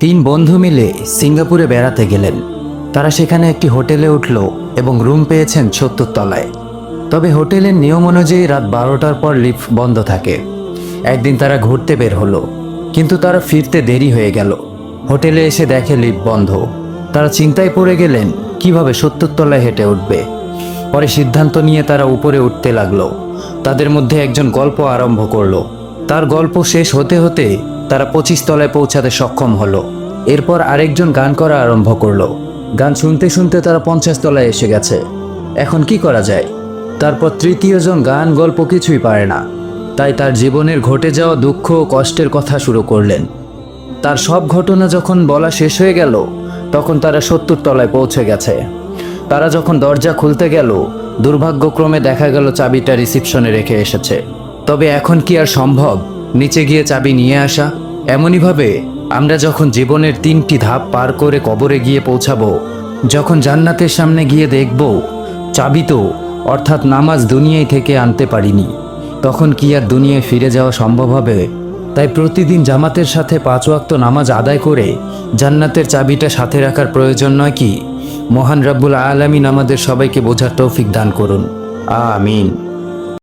তিন বন্ধু মিলে সিঙ্গাপুরে বেড়াতে গেলেন। তারা সেখানে একটি হোটেলে উঠল এবং রুম পেয়েছেন সত্তর তলায়। তবে হোটেলের নিয়ম অনুযায়ী রাত বারোটার পর লিফট বন্ধ থাকে। একদিন তারা ঘুরতে বের হলো, কিন্তু তারা ফিরতে দেরি হয়ে গেল। হোটেলে এসে দেখে লিফট বন্ধ। তারা চিন্তায় পড়ে গেলেন, কীভাবে সত্তর তলায় হেঁটে উঠবে? পরে সিদ্ধান্ত নিয়ে তারা উপরে উঠতে লাগল। তাদের মধ্যে একজন গল্প আরম্ভ করল। তার গল্প শেষ হতে হতে তারা পঁচিশ তলায় পৌঁছাতে সক্ষম হলো। এরপর আরেকজন গান করা আরম্ভ করল। গান শুনতে শুনতে তারা পঞ্চাশ তলায় এসে গেছে। এখন কি করা যায়? তারপর তৃতীয়জন গান, গল্প কিছুই পারে না। তাই তার জীবনের ঘটে যাওয়া দুঃখ ও কষ্টের কথা শুরু করলেন। তার সব ঘটনা যখন বলা শেষ হয়ে গেল, তখন তারা সত্তর তলায় পৌঁছে গেছে। তারা যখন দরজা খুলতে গেল, দুর্ভাগ্যক্রমে দেখা গেল চাবিটা রিসিপশনে রেখে এসেছে। তবে এখন কি আর সম্ভব? নিচে গিয়ে চাবি নিয়ে আসা। এমনইভাবে আমরা যখন জীবনের তিনটি ধাপ পার করে কবরে গিয়ে পৌঁছাবো, যখন জান্নাতের সামনে গিয়ে দেখব, চাবি তো অর্থাৎ নামাজ দুনিয়ায় থেকে আনতে পারিনি, তখন কি আর দুনিয়ায় ফিরে যাওয়া সম্ভব হবে? তাই প্রতিদিন জামাতের সাথে পাঁচ ওয়াক্ত নামাজ আদায় করে জান্নাতের চাবিটা সাথে রাখার প্রয়োজন নয় কি? মহান রব্বুল আলামিন আমাদের সবাইকে বোঝার তৌফিক দান করুন। আমিন।